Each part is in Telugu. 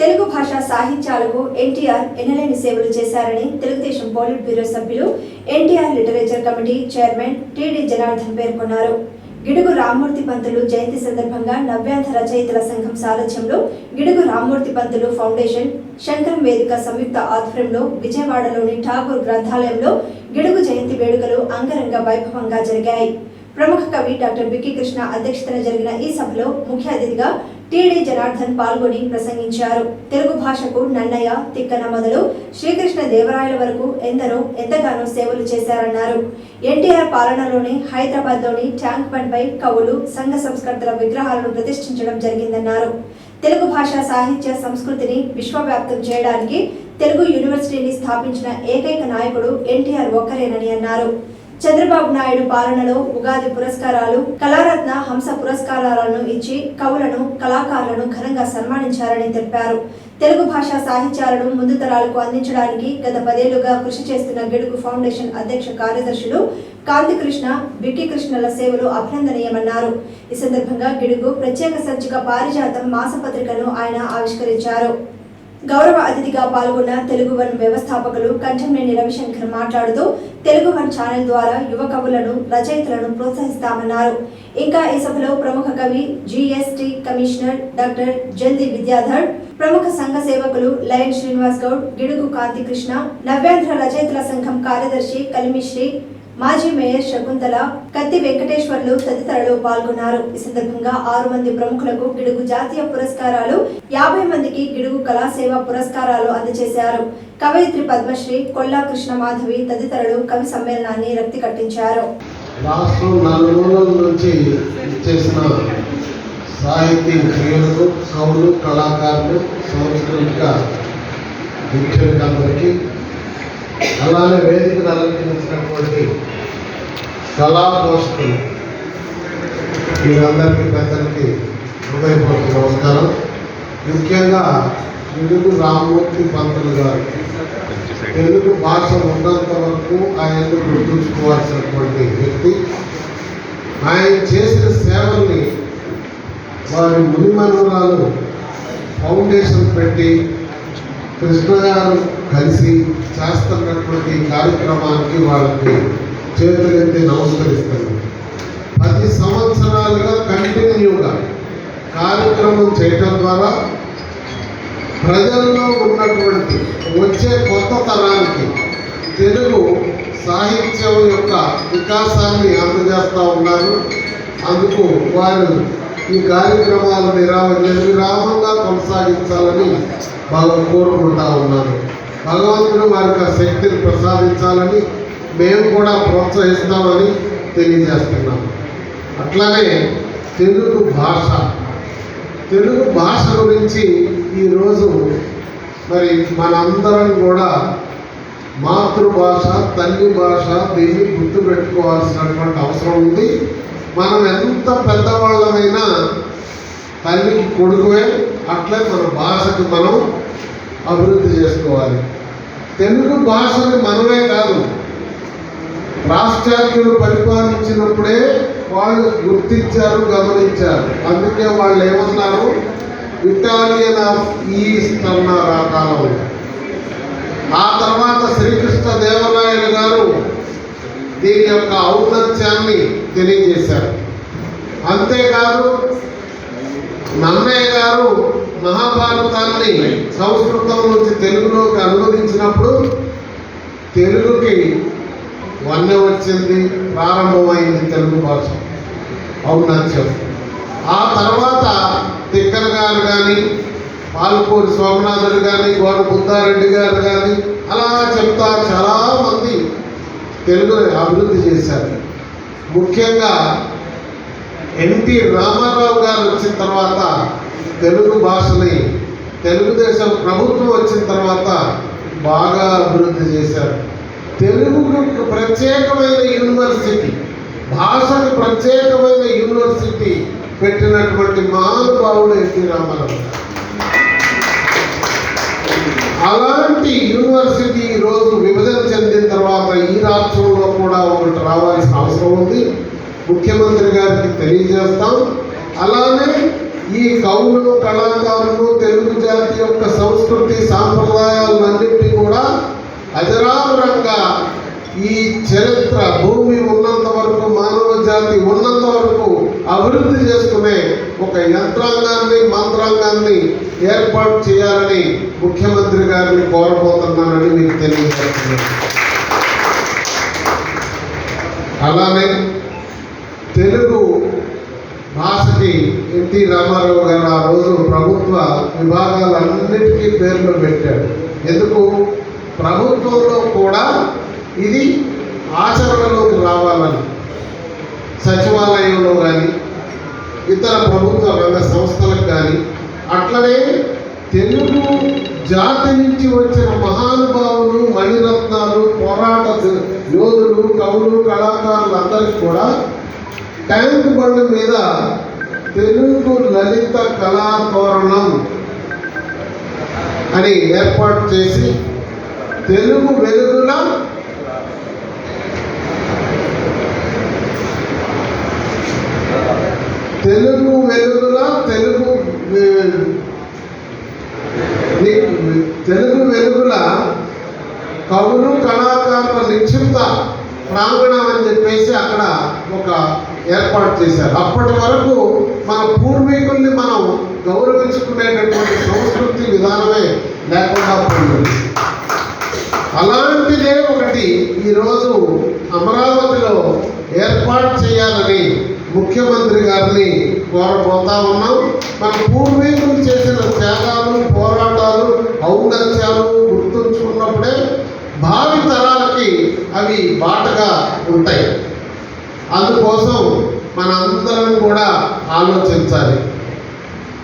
తెలుగు భాష సాహిత్యాలకు ఎన్టీఆర్ ఎనలేని సేవలు చేశారని తెలుగుదేశం పోలిట్ బ్యూరో సభ్యులు NTR literature committee chairman TD Janardhan పేర్కొన్నారు. గిడుగు రామ్మూర్తి పంతులు జయంతి సందర్భంగా నవ్యాంధ్ర రచయితల సంఘం సారథ్యంలో గిడుగు రామ్మూర్తి పంతులు ఫౌండేషన్ శంకరం వేదిక సంయుక్త ఆధ్వర్యంలో విజయవాడలోని ఠాగూర్ గ్రంథాలయంలో గిడుగు జయంతి వేడుకలు అంగరంగ వైభవంగా జరిగాయి. ప్రముఖ కవి డాక్టర్ బిక్కి కృష్ణ అధ్యక్షతన జరిగిన ఈ సభలో ముఖ్య అతిథిగా టీడీ జనార్దన్ పాల్గొని ప్రసంగించారు. తెలుగు భాషకు నన్నయ్య తిక్కన మొదలు శ్రీకృష్ణ దేవరాయల వరకు ఎందరో ఎంతగానో సేవలు చేశారన్నారు. ఎన్టీఆర్ పాలనలోనే హైదరాబాద్లోని ట్యాంక్ బండ్పై కవులు సంఘ సంస్కర్తల విగ్రహాలను ప్రతిష్ఠించడం జరిగిందన్నారు. తెలుగు భాష సాహిత్య సంస్కృతిని విశ్వవ్యాప్తం చేయడానికి తెలుగు యూనివర్సిటీని స్థాపించిన ఏకైక నాయకుడు ఎన్టీఆర్ ఒక్కరేనని అన్నారు. చంద్రబాబు నాయుడు పాలనలో ఉగాది పురస్కారాలు కళారత్న హంస పురస్కారాలను ఇచ్చి కవులను కళాకారులను ఘనంగా సన్మానించారని తెలిపారు. తెలుగు భాషా సాహిత్యాలను ముందు తరాలకు అందించడానికి గత పదేళ్ళుగా కృషి చేస్తున్న గిడుగు ఫౌండేషన్ అధ్యక్ష కార్యదర్శులు కాంతికృష్ణ బిక్కి కృష్ణల సేవలు అభినందనీయమన్నారు. ఈ సందర్భంగా గిడుగు ప్రత్యేక సంచిక పారిజాతం మాసపత్రికను ఆయన ఆవిష్కరించారు. గౌరవ అతిథిగా పాల్గొన్న తెలుగు వన్ వ్యవస్థాపకులు కంఠంనేని రవిశంకర్ మాట్లాడుతూ తెలుగు వన్ ఛానల్ ద్వారా యువ కవులను రచయితలను ప్రోత్సహిస్తామన్నారు. ఇంకా ఈ సభలో ప్రముఖ కవి జిఎస్టి కమిషనర్ డాక్టర్ జల్ది విద్యాధర్ ప్రముఖ సంఘ సేవకులు లయన్ శ్రీనివాస్ గౌడ్ గిడుగు కాంతి కృష్ణ నవ్యాంధ్ర రచయితల సంఘం కార్యదర్శి కలిమిశ్రీ మాజీ మేయర్ శకుంతల కత్తి వెంకటేశ్వర్లు తదితరులు పాల్గొన్నారు. ఈ సందర్భంగా ఆరు మంది ప్రముఖులకు గిడుగు జాతీయ పురస్కారాలు యాభై మందికి గిడుగు కళాసేవ పురస్కారాలు అందజేశారు. కవయిత్రి పద్మశ్రీ కొల్లా కృష్ణ మాధవి తదితరులు కవి సమ్మేళనాన్ని రక్తి కట్టించారు. రాష్ట్రం నలుమూలల నుంచి చేసిన సాహితీ క్రియలకు కవులు కళాకారులు సంస్కృతిక విద్యార్థులందరికీ అలానే వేదికను అలంకరించినటువంటి కళా పోషకులు వీరందరికీ పెద్దలకి హృదయపూర్వక నమస్కారం. ముఖ్యంగా తెలుగు రామ్మూర్తి పంతులు గారు. తెలుగు భాష ఉన్నంత వరకు ఆయన్ను గుర్తుంచుకోవాల్సినటువంటి వ్యక్తి. ఆయన చేసిన సేవల్ని వారి మునిమనురాలు ఫౌండేషన్ పెట్టి కృష్ణ గారు కలిసి చేస్తున్నటువంటి కార్యక్రమానికి వాళ్ళకి చేతులెత్తి నమస్కరిస్తాను పది సంవత్సరాలుగా కంటిన్యూగా కార్యక్రమం చేయటం ద్వారా ప్రజల్లో ఉన్నటువంటి వచ్చే కొత్త తరానికి తెలుగు సాహిత్యం యొక్క వికాసాన్ని అందజేస్తూ ఉన్నారు. అందుకు వారు ఈ కార్యక్రమాలు నిరా విరామంగా కొనసాగించాలని బాగా కోరుకుంటా ఉన్నాను. భగవంతుడు వారికి ఆ శక్తిని ప్రసాదించాలని మేము కూడా ప్రోత్సహిస్తామని తెలియజేస్తున్నాం అట్లానే తెలుగు భాష తెలుగు భాష గురించి ఈరోజు మరి మనందరం కూడా మాతృభాష తల్లి భాష దీన్ని గుర్తుపెట్టుకోవాల్సినటువంటి అవసరం ఉంది. మనం ఎంత పెద్దవాళ్ళమైనా తల్లికి కొడుకువే అట్లే మన భాషకి మనం అభివృద్ధి చేసుకోవాలి. తెలుగు భాషని మనమే కాదు పాశ్చాత్యులు పరిపాలించినప్పుడే వాళ్ళు గుర్తించారు గమనించారు. అందుకే వాళ్ళు ఏమన్నారు? ఇటాలియన్ ఆఫ్ ఈస్ట్ అన్నారు ఆ కాలంలో. ఆ తర్వాత శ్రీకృష్ణ దేవరాయలు గారు దీని యొక్క ఔన్నత్యాన్ని తెలియజేశారు. అంతేకాదు నన్నయ్య గారు మహాభారతాన్ని సంస్కృతం నుంచి తెలుగులోకి అనువదించినప్పుడు తెలుగుకి వన్నె వచ్చింది ప్రారంభమైంది తెలుగు భాష ఔన్నత్యం. ఆ తర్వాత తిక్కన గారు కానీ పాల్పూరి సోమనాథుడు కానీ గోడ బుద్ధారెడ్డి గారు కానీ అలా చెప్తా చాలామంది తెలుగుని అభివృద్ధి చేశారు ముఖ్యంగా ఎన్టీ రామారావు గారు వచ్చిన తర్వాత తెలుగు భాషని తెలుగుదేశం ప్రభుత్వం వచ్చిన తర్వాత బాగా అభివృద్ధి చేశారు తెలుగుకు ప్రత్యేకమైన యూనివర్సిటీ భాషకు ప్రత్యేకమైన యూనివర్సిటీ పెట్టినటువంటి మహానుభావుడు ఎన్టీ రామారావు గారు. అలాంటి యూనివర్సిటీ ఈరోజు విభజన చెందిన తర్వాత ఈ రాష్ట్రంలో కూడా ఒకటి రావాల్సిన అవసరం ఉంది. ముఖ్యమంత్రి గారికి తెలియజేస్తాం. అలానే ఈ కవులు కళాకారులు తెలుగు జాతి యొక్క సంస్కృతి సాంప్రదాయాలన్నింటినీ కూడా అజరామరంగా ఈ చరిత్ర భూమి ఉన్నంత వరకు మానవ జాతి ఉన్నంత వరకు అభివృద్ధి చేసుకునే ఒక యంత్రాంగాన్ని మంత్రాంగాన్ని ఏర్పాటు చేయాలని ముఖ్యమంత్రి గారిని కోరబోతున్నానని మీకు తెలియజేస్తున్నాను. అలానే తెలుగు భాషకి ఎన్టీ రామారావు గారు ఆ రోజు ప్రభుత్వ విభాగాలన్నిటికీ పేర్లు పెట్టాడు ఎందుకు? ప్రభుత్వంలో కూడా ఇది ఆచరణలోకి రావాలని సచివాలయంలో కానీ ఇతర ప్రభుత్వ రంగ సంస్థలకు కానీ అట్లనే తెలుగు జాతి నుంచి వచ్చిన మహానుభావులు మణిరత్నాలు పోరాట యోధులు కవులు కళాకారులు కళాకారులందరికీ కూడా ట్యాంక్ బండ్ మీద తెలుగు లలిత కళాతోరణం అని ఏర్పాటు చేసి తెలుగు వెలుగుల తెలుగు వెలుగుల తెలుగు తెలుగు వెలుగుల కవులు కళాకారుల నిక్షిప్త ప్రాంగణం అని చెప్పేసి అక్కడ ఒక ఏర్పాటు చేశారు. అప్పటి వరకు మన పూర్వీకుల్ని మనం గౌరవించుకునేటటువంటి సంస్కృతి విధానమే లేకుండా పోయింది. అలాంటిదే ఒకటి ఈరోజు అమరావతిలో ఏర్పాటు చేయాలని ముఖ్యమంత్రి గారిని కోరబోతా ఉన్నాం. మన పూర్వీకులు చేసిన త్యాగాలు పోరాటాలు ఔన్నత్యాలు గుర్తుంచుకున్నప్పుడే భావి తరాలకి అవి బాటగా ఉంటాయి. అందుకోసం మనందరం కూడా ఆలోచించాలి.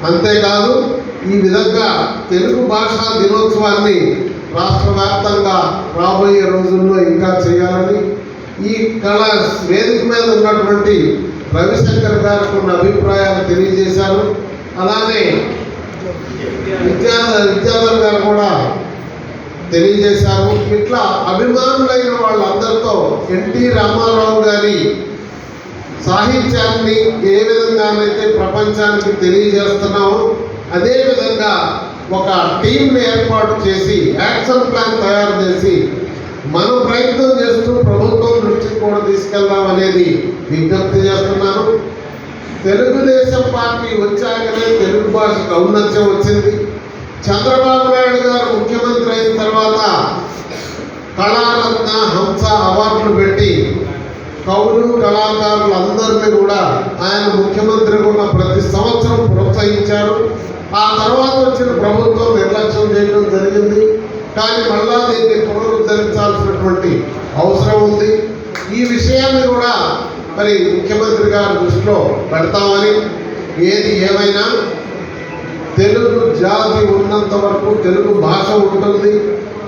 అంతేకాదు ఈ విధంగా తెలుగు భాషా దినోత్సవాన్ని రాష్ట్ర వ్యాప్తంగా రాబోయే రోజుల్లో ఇంకా చేయాలని ఈ కళ వేదిక మీద ఉన్నటువంటి రవిశంకర్ గారు కొన్ని అభిప్రాయాలు తెలియజేశారు. అలానే విద్యా విద్యాధర్ గారు కూడా తెలియజేశారు. ఇట్లా అభిమానులైన వాళ్ళందరితో ఎన్టీ రామారావు గారి సాహిత్యాన్ని ఏ విధంగానైతే ప్రపంచానికి తెలియజేస్తున్నామో అదేవిధంగా ఒక టీంని ఏర్పాటు చేసి యాక్షన్ ప్లాన్ తయారు చేసి మనం ప్రయత్నం చేస్తూ ప్రభుత్వం దృష్టికి కూడా తీసుకెళ్దాం అనేది విజ్ఞప్తి చేస్తున్నాను తెలుగుదేశం పార్టీ వచ్చాకనే తెలుగు భాషకు ఔన్నత్యం వచ్చింది. చంద్రబాబు నాయుడు గారు ముఖ్యమంత్రి అయిన తర్వాత కళారత్న హంస అవార్డులు పెట్టి కవులు కళాకారులు అందరినీ కూడా ఆయన ముఖ్యమంత్రిగా ఉన్న ప్రతి సంవత్సరం ప్రోత్సహించారు. ఆ తర్వాత వచ్చిన ప్రభుత్వం నిర్లక్ష్యం చేయడం జరిగింది. కానీ మళ్ళా దీన్ని పునరుద్ధరించాల్సినటువంటి అవసరం ఉంది. ఈ విషయాన్ని కూడా మరి ముఖ్యమంత్రి గారి దృష్టిలో పెడతామని ఏది ఏమైనా తెలుగు జాతి ఉన్నంత వరకు తెలుగు భాష ఉంటుంది.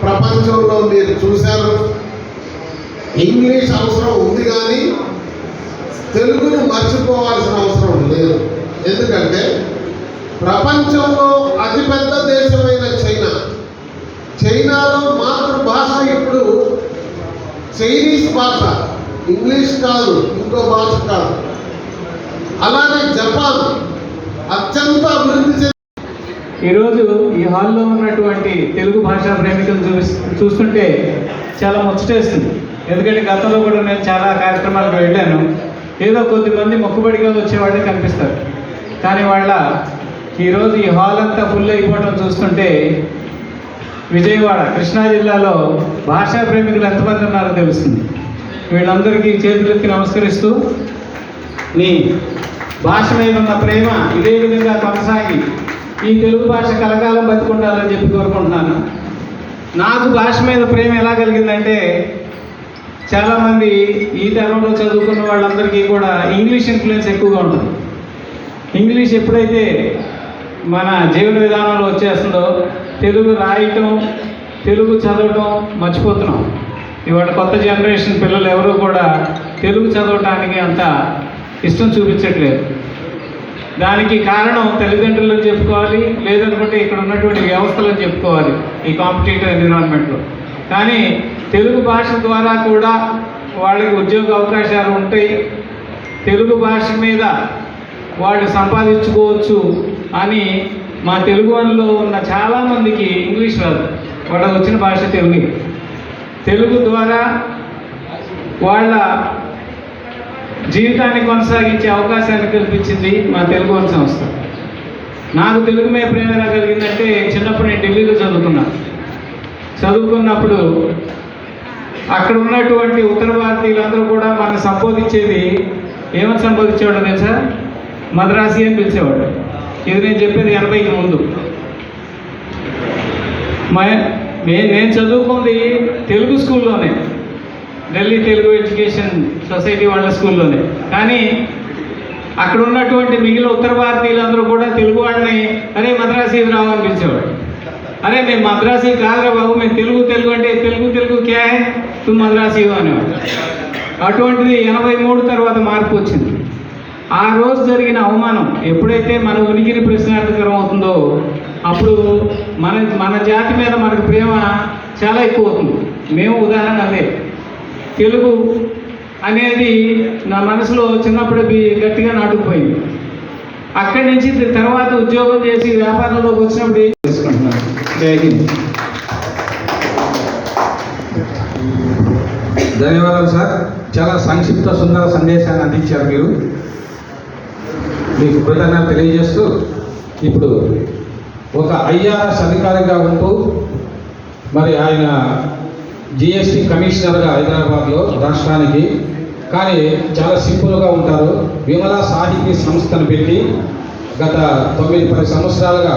ప్రపంచంలో మీరు చూశారు. ఇంగ్లీష్ అవసరం ఉంది కానీ తెలుగును మర్చిపోవాల్సిన అవసరం లేదు. ఎందుకంటే ప్రపంచంలో అతిపెద్ద దేశమైన చైనా. చైనాలో మాతృభాష ఇప్పుడు చైనీస్ భాష. ఇంగ్లీష్ కాదు ఇంకో భాష కాదు. అలానే జపాన్ అత్యంత అభివృద్ధి చెందిన ఈరోజు ఈ హాల్లో ఉన్నటువంటి తెలుగు భాషా ప్రేమికులు చూ చూస్తుంటే చాలా ముచ్చటేస్తుంది. ఎందుకంటే గతంలో కూడా నేను చాలా కార్యక్రమాలకు వెళ్ళాను. ఏదో కొద్దిమంది మొక్కుబడిగా వచ్చేవాళ్ళే కనిపిస్తారు. కానీ వాళ్ళ ఈరోజు ఈ హాల్ అంతా ఫుల్ అయిపోవడం చూస్తుంటే విజయవాడ కృష్ణా జిల్లాలో భాషా ప్రేమికులు ఎంతమంది ఉన్నారో తెలుస్తుంది. వీళ్ళందరికీ చేతులెత్తి నమస్కరిస్తూ నీ భాష మీద ఉన్న ప్రేమ ఇదే విధంగా కొనసాగి ఈ తెలుగు భాష కలకాలం బతుకుండాలని చెప్పి కోరుకుంటున్నాను. నాకు భాష మీద ప్రేమ ఎలా కలిగిందంటే చాలామంది ఈ తరంలో చదువుకున్న వాళ్ళందరికీ కూడా ఇంగ్లీష్ ఇన్ఫ్లుయెన్స్ ఎక్కువగా ఉంటుంది. ఇంగ్లీష్ ఎప్పుడైతే మన జీవన విధానంలో వచ్చేస్తుందో తెలుగు రాయటం తెలుగు చదవటం మర్చిపోతున్నాం. ఇవాళ కొత్త జనరేషన్ పిల్లలు ఎవరు కూడా తెలుగు చదవటానికి అంత ఇష్టం చూపించట్లేదు. దానికి కారణం తల్లిదండ్రులను చెప్పుకోవాలి లేదనుకుంటే ఇక్కడ ఉన్నటువంటి వ్యవస్థలను చెప్పుకోవాలి ఈ కాంపిటేటివ్ ఎన్విరాన్మెంట్లో. కానీ తెలుగు భాష ద్వారా కూడా వాళ్ళకి ఉద్యోగ అవకాశాలు ఉంటాయి. తెలుగు భాష మీద వాళ్ళు సంపాదించుకోవచ్చు అని మా తెలుగు వాళ్ళలో ఉన్న చాలామందికి ఇంగ్లీష్ రాదు. వాళ్ళ వచ్చిన భాష తెలుగు. తెలుగు ద్వారా వాళ్ళ జీవితాన్ని కొనసాగించే అవకాశాన్ని కల్పించింది మా తెలుగు వాళ్ళ సంస్థ. నాకు తెలుగు మీద ప్రేమ ఎలా కలిగిందంటే చిన్నప్పుడు నేను ఢిల్లీలో చదువుకున్నాను చదువుకున్నప్పుడు అక్కడ ఉన్నటువంటి ఉత్తర భారతీయులందరూ కూడా మనం సంబోధించేది ఏమని సంబోధించేవాడు తెలుసా? మద్రాసి అని పిలిచేవాడు ఇది నేను చెప్పేది ఎనభైకి ముందు. మా నే- నేను చదువుకుంది తెలుగు స్కూల్లోనే. ఢిల్లీ తెలుగు ఎడ్యుకేషన్ సొసైటీ వాళ్ళ స్కూల్లోనే. కానీ అక్కడ ఉన్నటువంటి మిగిలిన ఉత్తర భారతీయులందరూ కూడా తెలుగు వాళ్ళని అరే మద్రాసీ రావు అరే మేము మద్రాసీ కాదురా బాబు మేము తెలుగు తెలుగు అంటే తెలుగు తెలుగు క్యా తు మద్రాసీ అనేవాడు అటువంటిది ఎనభై మూడు తర్వాత మార్పు వచ్చింది. ఆ రోజు జరిగిన అవమానం ఎప్పుడైతే మన ఉనికిని ప్రశ్నార్థకరం అవుతుందో అప్పుడు మన మన జాతి మీద మనకు ప్రేమ చాలా ఎక్కువ అవుతుంది మేము ఉదాహరణ అదే. తెలుగు అనేది నా మనసులో చిన్నప్పుడు గట్టిగా నాటుకుపోయింది. అక్కడి నుంచి తర్వాత ఉద్యోగం చేసి వ్యాపారంలోకి వచ్చినప్పుడు ఏం చేసుకుంటున్నాను జై హింద్. ధన్యవాదాలు సార్. చాలా సంక్షిప్త సుందర సందేశాన్ని అందించారు మీరు. మీకు కృతజ్ఞత తెలియజేస్తూ ఇప్పుడు ఒక ఐఆర్ఎస్ అధికారిగా ఉంటూ మరి ఆయన జిఎస్టి కమిషనర్గా హైదరాబాద్లో రాష్ట్రానికి కానీ చాలా సింపుల్గా ఉంటారు. విమలా సాహితీ సంస్థను పెట్టి గత తొమ్మిది పది సంవత్సరాలుగా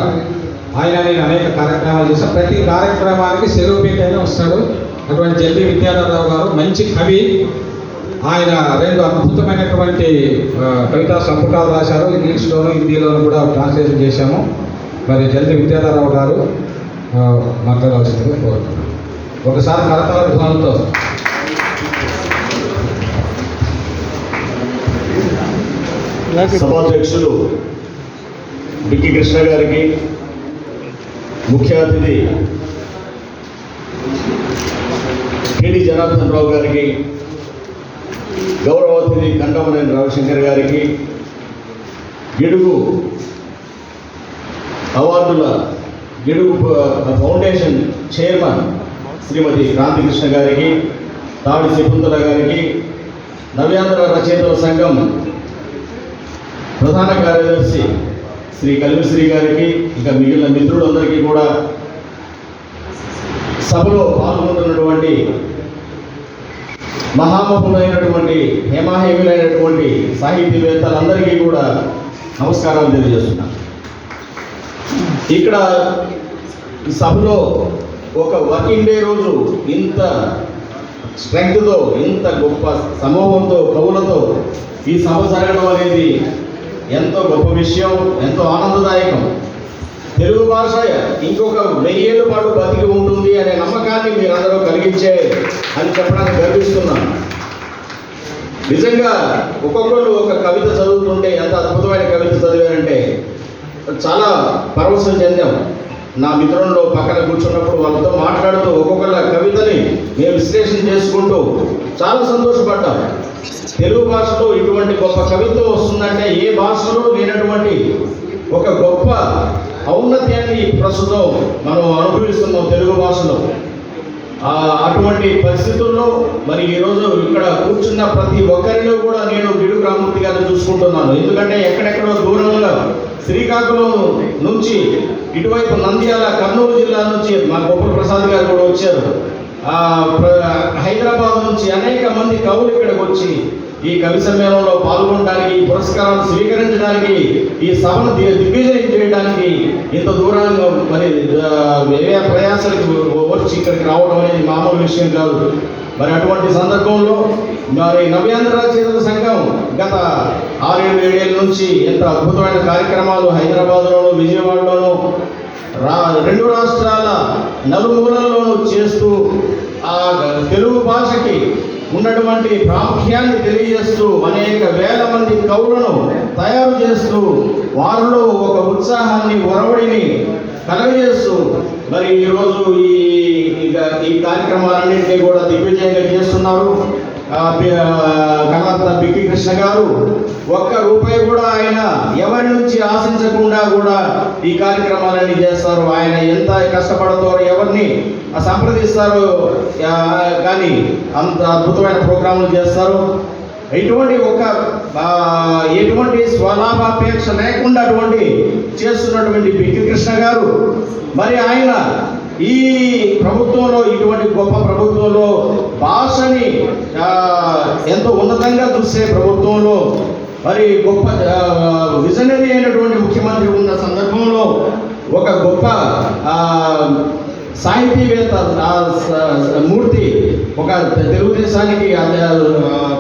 ఆయన నేను అనేక కార్యక్రమాలు చేశాను ప్రతి కార్యక్రమానికి సెలవు పెట్టి అయినా వస్తాడు. అటువంటి జల్లి విద్యాధరరావు గారు మంచి కవి. ఆయన రెండు అద్భుతమైనటువంటి కవితా సంపుటాలు రాశారు. ఇంగ్లీష్లోను హిందీలోను కూడా ట్రాన్స్లేషన్ చేశాము. మరి జల్లి విద్యాధరరావు గారు ఆ, కోరుతున్నాను. ఒకసారి కరతాల ధ్వనులతో. సభాధ్యక్షులు బిక్కి కృష్ణ గారికి ముఖ్య అతిథి కేడి జనార్దన్ రావు గారికి గౌరవ అతిథి కంటమనేని రవిశంకర్ గారికి గిడుగు అవార్డుల గిడుగు ఫౌండేషన్ చైర్మన్ శ్రీమతి క్రాంతికృష్ణ గారికి తాడి శకుంతల గారికి నవ్యాంధ్ర రచయితల సంఘం ప్రధాన కార్యదర్శి శ్రీ కలిమిశ్రీ గారికి ఇంకా మిగిలిన మిత్రులందరికీ కూడా సభలో పాల్గొంటున్నటువంటి మహామహులైనటువంటి హేమాహేములైనటువంటి సాహితీవేత్తలందరికీ కూడా నమస్కారాలు తెలియజేస్తున్నాను ఇక్కడ ఈ సభలో ఒక వర్కింగ్ డే రోజు ఇంత స్ట్రెంగ్త్తో ఇంత గొప్ప సమూహంతో కవులతో ఈ సభ జరగడం అనేది ఎంతో గొప్ప విషయం ఎంతో ఆనందదాయకం. తెలుగు భాష ఇంకొక వెయ్యేళ్ళ పాటు బతికి ఉంటుంది అనే నమ్మకాన్ని మీరందరూ కలిగించే అని చెప్పడానికి గర్విస్తున్నాను. నిజంగా ఒక్కొక్కరు ఒక కవిత చదువుతుంటే ఎంత అద్భుతమైన కవిత చదివారంటే చాలా పరవశం చెందాం. నా మిత్రుల్లో పక్కన కూర్చున్నప్పుడు వాళ్ళతో మాట్లాడుతూ ఒక్కొక్కళ్ళ కవితని మేము విశ్లేషణ చేసుకుంటూ చాలా సంతోషపడ్డాం. తెలుగు భాషలో ఇటువంటి గొప్ప కవిత్వం వస్తుందంటే ఏ భాషలో లేనటువంటి ఒక గొప్ప ఔన్నత్యాన్ని ప్రస్తుతం మనం అనుభవిస్తున్నాం తెలుగు భాషలో. అటువంటి పరిస్థితుల్లో మరి ఈరోజు ఇక్కడ కూర్చున్న ప్రతి ఒక్కరిలో కూడా నేను గిడుగు రామూర్తి గారిని చూసుకుంటున్నాను. ఎందుకంటే ఎక్కడెక్కడో దూరంగా శ్రీకాకుళం నుంచి ఇటువైపు నంద్యాల కర్నూలు జిల్లా నుంచి మా గొప్ప ప్రసాద్ గారు కూడా వచ్చారు. హైదరాబాద్ నుంచి అనేక మంది కవులు ఇక్కడికి వచ్చి ఈ కవి సమ్మేళనంలో పాల్గొనడానికి ఈ పురస్కారాలు స్వీకరించడానికి ఈ సభను దిగ్విజయం చేయడానికి ఇంత దూరంగా మరి ఆ, వ్యయ ప్రయాసాలకు వచ్చి ఇక్కడికి రావడం అనేది మామూలు విషయం కాదు. మరి అటువంటి సందర్భంలో మరి నవ్యాంధ్ర రచయితల సంఘం గత ఆరేడు ఏడేళ్ళ నుంచి ఎంత అద్భుతమైన కార్యక్రమాలు హైదరాబాద్లోను విజయవాడలోను రా రెండు రాష్ట్రాల నలుమూలల్లోనూ చేస్తూ ఆ తెలుగు భాషకి ఉన్నటువంటి ప్రాముఖ్యాన్ని తెలియజేస్తూ అనేక వేల మంది కవులను తయారు చేస్తూ వారిలో ఒక ఉత్సాహాన్ని ఒరవడిని కలగజేస్తూ మరి ఈరోజు ఈ ఈ కార్యక్రమాలన్నింటినీ కూడా దిగ్విజయంగా చేస్తున్నారు. ఆ, బిక్కి కృష్ణ గారు ఒక్క రూపాయి కూడా ఆయన ఎవరి నుంచి ఆశించకుండా కూడా ఈ కార్యక్రమాలన్నీ చేస్తారు. ఆయన ఎంత కష్టపడతారో ఎవరిని సంప్రదిస్తారు కానీ అంత అద్భుతమైన ప్రోగ్రాములు చేస్తారు. ఎటువంటి ఒక ఎటువంటి స్వలాభాపేక్ష లేకుండా అటువంటి చేస్తున్నటువంటి బిక్కి కృష్ణ గారు మరి ఆయన ఈ ప్రభుత్వంలో ఇటువంటి గొప్ప ప్రభుత్వంలో భాషని ఎంతో ఉన్నతంగా చూసే ప్రభుత్వంలో మరి గొప్ప విజనరీ అయినటువంటి ముఖ్యమంత్రి ఉన్న సందర్భంలో ఒక గొప్ప సాహితీవేత్త మూర్తి ఒక తెలుగుదేశానికి అది,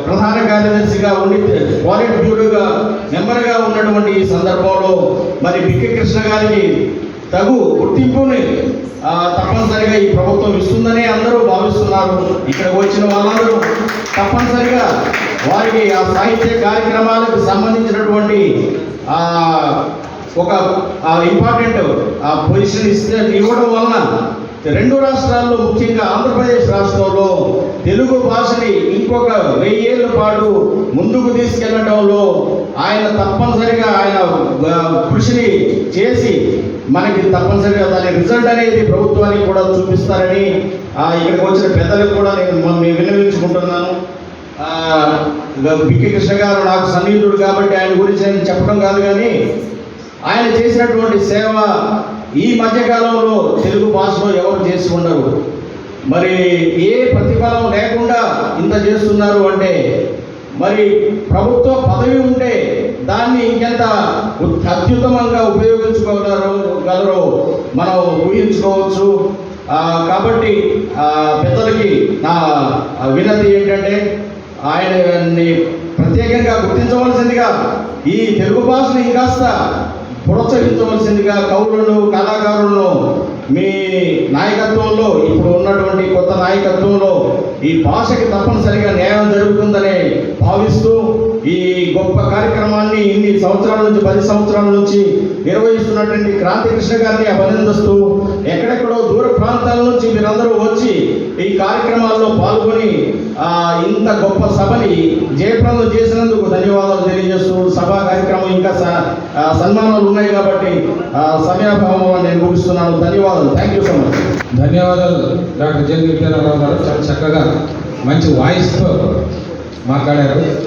ప్రధాన కార్యదర్శిగా ఉండి పాలిట్ బ్యూరోగా మెంబర్గా ఉన్నటువంటి ఈ సందర్భంలో మరి బిక్కి కృష్ణ గారికి తగు గుర్తింపుని తప్పనిసరిగా ఈ ప్రభుత్వం ఇస్తుందని అందరూ భావిస్తున్నారు. ఇక్కడికి వచ్చిన వాళ్ళందరూ తప్పనిసరిగా వారికి ఆ సాహిత్య కార్యక్రమాలకు సంబంధించినటువంటి ఒక ఇంపార్టెంట్ పొజిషన్ ఇస్తే ఇవ్వడం వలన రెండు రాష్ట్రాల్లో ముఖ్యంగా ఆంధ్రప్రదేశ్ రాష్ట్రంలో తెలుగు భాషని ఇంకొక వెయ్యేళ్ళ పాటు ముందుకు తీసుకెళ్ళడంలో ఆయన తప్పనిసరిగా ఆయన కృషిని చేసి మనకి తప్పనిసరిగా దాని రిజల్ట్ అనేది ప్రభుత్వానికి కూడా చూపిస్తారని ఇక్కడికి వచ్చిన పెద్దలకు కూడా నేను వినియోగించుకుంటున్నాను బిక్కి కృష్ణ గారు నాకు సన్నిహితుడు కాబట్టి ఆయన గురించి నేను చెప్పడం కాదు కానీ ఆయన చేసినటువంటి సేవ ఈ మధ్యకాలంలో తెలుగు భాషలో ఎవరు చేసి ఉండరు. మరి ఏ ప్రతిఫలం లేకుండా ఇంత చేస్తున్నారు అంటే మరి ప్రభుత్వ పదవి ఉంటే దాన్ని ఇంకెంత ఉత్- అత్యుత్తమంగా ఉపయోగించుకోగలరు గలరో మనం ఊహించుకోవచ్చు. కాబట్టి పెద్దలకి నా వినతి ఏంటంటే ఆయనని ప్రత్యేకంగా గుర్తించవలసిందిగా ఈ తెలుగు భాషను ఇంకాస్త ప్రోత్సహించవలసిందిగా కవులను కళాకారులను మీ నాయకత్వంలో ఇప్పుడు ఉన్నటువంటి కొత్త నాయకత్వంలో ఈ భాషకి తప్పనిసరిగా న్యాయం జరుగుతుందని భావిస్తూ ఈ గొప్ప కార్యక్రమాన్ని ఇన్ని సంవత్సరాల నుంచి పది సంవత్సరాల నుంచి నిర్వహిస్తున్నటువంటి క్రాంతి కృష్ణ గారిని అభినందిస్తూ ఎక్కడెక్కడో దూర ప్రాంతాల నుంచి మీరందరూ వచ్చి ఈ కార్యక్రమాల్లో పాల్గొని ఇంత గొప్ప సభని జయప్రదం చేసినందుకు ధన్యవాదాలు తెలియజేస్తూ సభా కార్యక్రమం ఇంకా స- సన్మానాలు ఉన్నాయి కాబట్టి సమయాభావం నేను ముగిస్తున్నాను. ధన్యవాదాలు. థ్యాంక్ యూ సో మచ్ ధన్యవాదాలు డాక్టర్ జెన్ విద్యారావు గారు. చాలా చక్కగా మంచి వాయిస్తో మాట్లాడారు.